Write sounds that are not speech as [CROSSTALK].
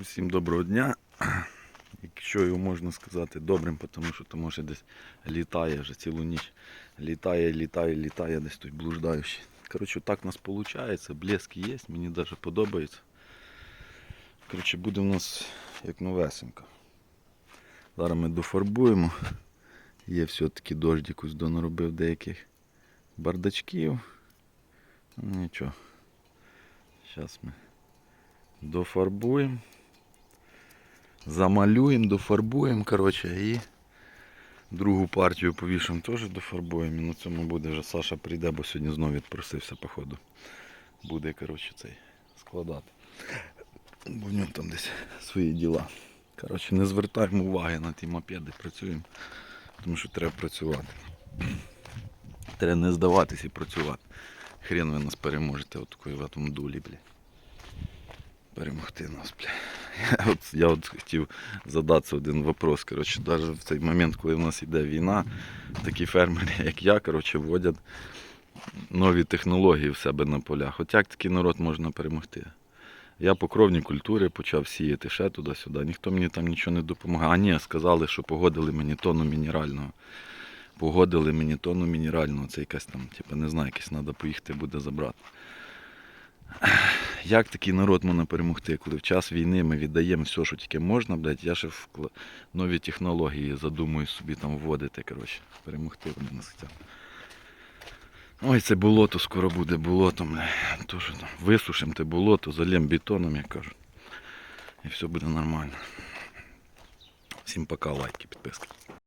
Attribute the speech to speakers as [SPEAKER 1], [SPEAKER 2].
[SPEAKER 1] Усім доброго дня. Якщо його можна сказати добрим, тому що тому що десь літає вже цілу ніч. Літає, літає, літає, десь той блуждаючий. Коротше, так у нас виходить, блеск є, мені навіть подобається. Коротше, буде у нас як новесенько. Зараз ми дофарбуємо. Є все-таки дождик ось донаробив деяких бардачків. Ну, Нічого. Зараз ми дофарбуємо. Замалюємо, дофарбуємо, коротше, і другу партію повішимо теж дофарбуємо. На цьому буде вже Саша прийде, бо сьогодні знову відпросився, походу. Буде, коротше, цей складати. Бо в нього там десь свої діла. Коротше, не звертаємо уваги на ті мопеди, працюємо, тому що треба працювати. [CLEARS THROAT] Треба не здаватись і працювати. Хрен ви нас переможете от в тому дулі, бля. Перемогти нас, бля. Я [LAUGHS] от, я от хотів задатися один вопрос. Коротше, навіть в цей момент, коли в нас йде війна, такі фермери, як я, коротше, вводять нові технології в себе на полях. От як такий народ можна перемогти? Я по кровній культури почав сіяти ще туди-сюди. Ніхто мені там нічого не допомагав. А ні, сказали, що погодили мені тонну мінерального. Погодили мені тонну мінерального. Це якась там, типу, не знаю, якесь треба поїхати буде забрати. Як такий народ можна перемогти, коли в час війни ми віддаємо все, що тільки можна, блядь, я ще в нові технології задумую собі там вводити, коротше, перемогти вони нас хочуть. Ой, це болото скоро буде, болото, бля. То, що там, висушимо те болото, зальємо бетоном, як кажуть. І все буде нормально. Всім пока, лайки, підписки.